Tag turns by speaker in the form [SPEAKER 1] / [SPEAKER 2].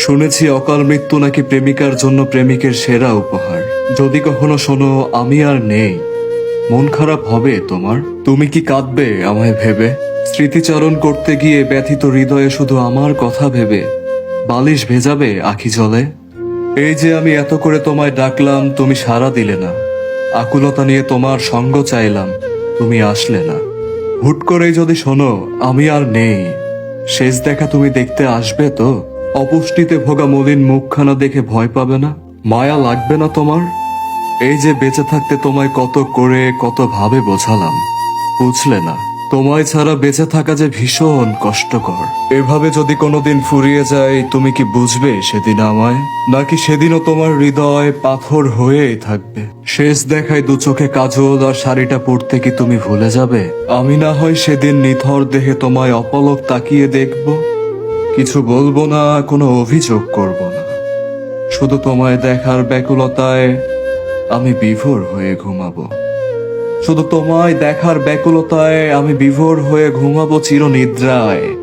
[SPEAKER 1] শুনেছি অকাল মৃত্যু নাকি প্রেমিকার জন্য প্রেমিকের সেরা উপহার। যদি কখনো শোনো, আমি আর নেই। মন খারাপ হবে তোমার? তুমি কি কাঁদবে আমায় ভেবে? স্মৃতিচারণ করতে গিয়ে ব্যথিত হৃদয়ে শুধু আমার কথা ভেবে বালিশ ভেজাবে আখি জলে? এই যে আমি এত করে তোমায় ডাকলাম, তুমি সাড়া দিলে না। আকুলতা নিয়ে তোমার সঙ্গ চাইলাম, তুমি আসলে না। হুট করেই যদি শোনো, আমি আর নেই। শেষ দেখা তুমি দেখতে আসবে তো? অপুষ্টিতে ভোগা মলিন মুখখানা দেখে ভয় পাবে না? মায়া লাগবে না তোমার? এই যে বেঁচে থাকতে তোমায় কত করে, কত ভাবে বোঝালাম। বুঝলে না, তোমায় ছাড়া বেঁচে থাকা যে ভীষণ কষ্টকর। এভাবে যদি কোনোদিন ফুরিয়ে যায়, তুমি কি বুঝবে সেদিন আমায়? নাকি সেদিনও তোমার হৃদয় পাথর হয়েই থাকবে? শেষ দেখায় দু চোখে কাজল আর শাড়িটা পরতে কি তুমি ভুলে যাবে? আমি না হয় সেদিন নিথর দেহে তোমায় অপলক তাকিয়ে দেখব? কিছু বলব না, কোনো অভিযোগ করব না। শুধু তোমায় দেখার ব্যাকুলতায় আমি বিভোর হয়ে ঘুমাবো। শুধু তোমায় দেখার ব্যাকুলতায় আমি বিভোর হয়ে ঘুমাবো চিরনিদ্রায়।